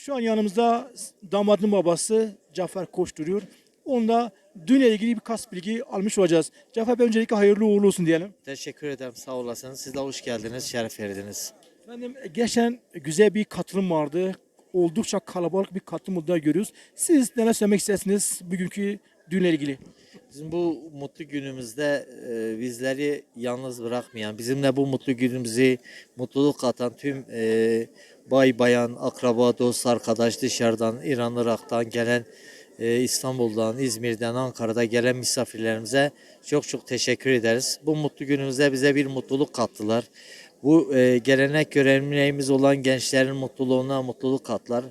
Şu an yanımızda damadın babası Cafer Koç duruyor. Onunla düğünle ilgili birkaç bilgi almış olacağız. Cafer Bey öncelikle hayırlı uğurlu olsun diyelim. Teşekkür ederim sağ olasınız. Siz de hoş geldiniz, şeref verdiniz. Efendim geçen güzel bir katılım vardı. Oldukça kalabalık bir katılım olduğunu görüyoruz. Siz neler söylemek istersiniz bugünkü düğünle ilgili? Bizim bu mutlu günümüzde e, bizleri yalnız bırakmayan, bizimle bu mutlu günümüzü mutluluk katan tüm e, bay bayan, akraba, dost, arkadaş dışarıdan, İran, Irak'tan gelen, e, İstanbul'dan, İzmir'den, Ankara'da gelen misafirlerimize çok çok teşekkür ederiz. Bu mutlu günümüzde bize bir mutluluk kattılar. Bu e, gelenek göreneğimiz olan gençlerin mutluluğuna mutluluk katlar.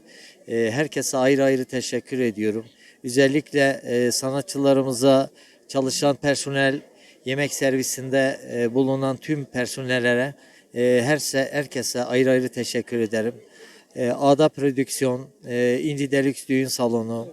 E, herkese ayrı ayrı teşekkür ediyorum. Özellikle e, sanatçılarımıza, çalışan personel, yemek servisinde e, bulunan tüm personellere, e, herse, herkese ayrı ayrı teşekkür ederim. E, Ada Prodüksiyon, e, İnci Deluxe Düğün Salonu,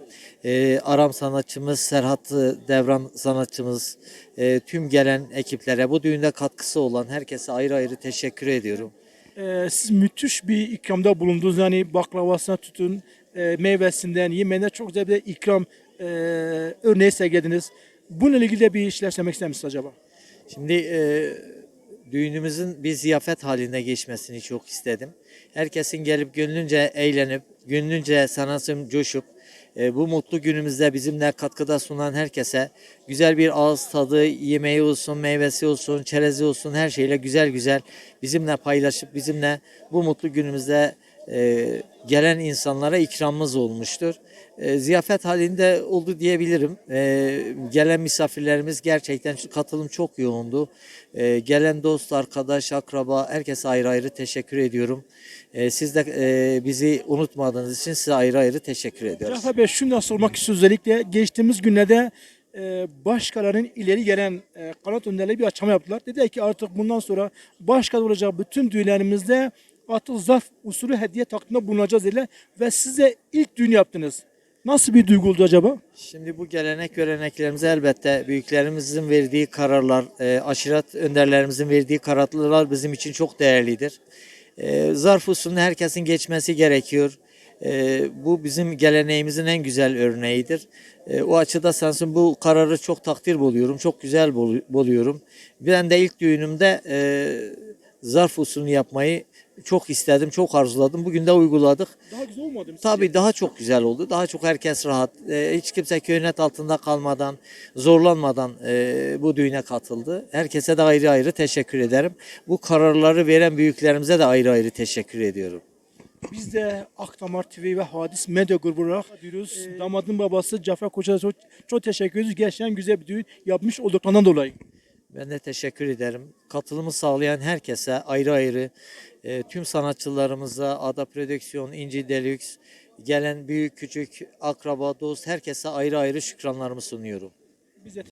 e, Aram sanatçımız, Serhat Devran sanatçımız, e, tüm gelen ekiplere, bu düğünde katkısı olan herkese ayrı ayrı teşekkür ediyorum. Ee, siz müthiş bir ikramda bulundunuz. Yani baklavasına tutun, e, meyvesinden, yemeğine çok güzel bir ikram e, örneği sergilediniz. Bununla ilgili de bir şeyler söylemek ister misiniz acaba? Şimdi e, düğünümüzün bir ziyafet haline geçmesini çok istedim. Herkesin gelip gönlünce eğlenip, gönlünce sanatım coşup, e, bu mutlu günümüzde bizimle katkıda sunan herkese güzel bir ağız tadı, yemeği olsun, meyvesi olsun, çerezi olsun her şeyle güzel güzel bizimle paylaşıp bizimle bu mutlu günümüzde e, gelen insanlara ikramımız olmuştur. E, ziyafet halinde oldu diyebilirim. E, gelen misafirlerimiz gerçekten katılım çok yoğundu. E, gelen dost, arkadaş, akraba herkese ayrı ayrı teşekkür ediyorum. Siz de bizi unutmadığınız için size ayrı ayrı teşekkür ediyoruz. Cafer Bey şunu da sormak istiyoruz özellikle. Geçtiğimiz günlerde başkalarının ileri gelen kanat önderleri bir açıklama yaptılar. Dediler ki artık bundan sonra başka olacak bütün düğünlerimizde artık zarf usulü hediye takdiminde bulunacağız dediler. Ve size ilk düğün yaptınız. Nasıl bir duygu oldu acaba? Şimdi bu gelenek göreneklerimize elbette büyüklerimizin verdiği kararlar, e, aşiret önderlerimizin verdiği kararlar bizim için çok değerlidir. E, zarf usulünü herkesin geçmesi gerekiyor. E, bu bizim geleneğimizin en güzel örneğidir. E, o açıda sensin bu kararı çok takdir buluyorum, çok güzel bul- buluyorum. Ben de ilk düğünümde e, zarf usulünü yapmayı çok istedim, çok arzuladım. Bugün de uyguladık. Daha güzel olmadı mı? Tabii daha çok güzel oldu. Daha çok herkes rahat. Ee, hiç kimse köynet altında kalmadan, zorlanmadan e, bu düğüne katıldı. Herkese de ayrı ayrı teşekkür ederim. Bu kararları veren büyüklerimize de ayrı ayrı teşekkür ediyorum. Biz de Akdamar TV ve Hadis Medya grubu olarak diyoruz. Damadın babası Cafer Koç'a çok, çok teşekkür ediyoruz. Gerçekten güzel bir düğün yapmış olduklarından dolayı. Ben de teşekkür ederim. Katılımı sağlayan herkese ayrı ayrı e, tüm sanatçılarımıza, Ada Prodüksiyon, İnci Deluxe, gelen büyük küçük akraba, dost herkese ayrı ayrı şükranlarımı sunuyorum. Biz de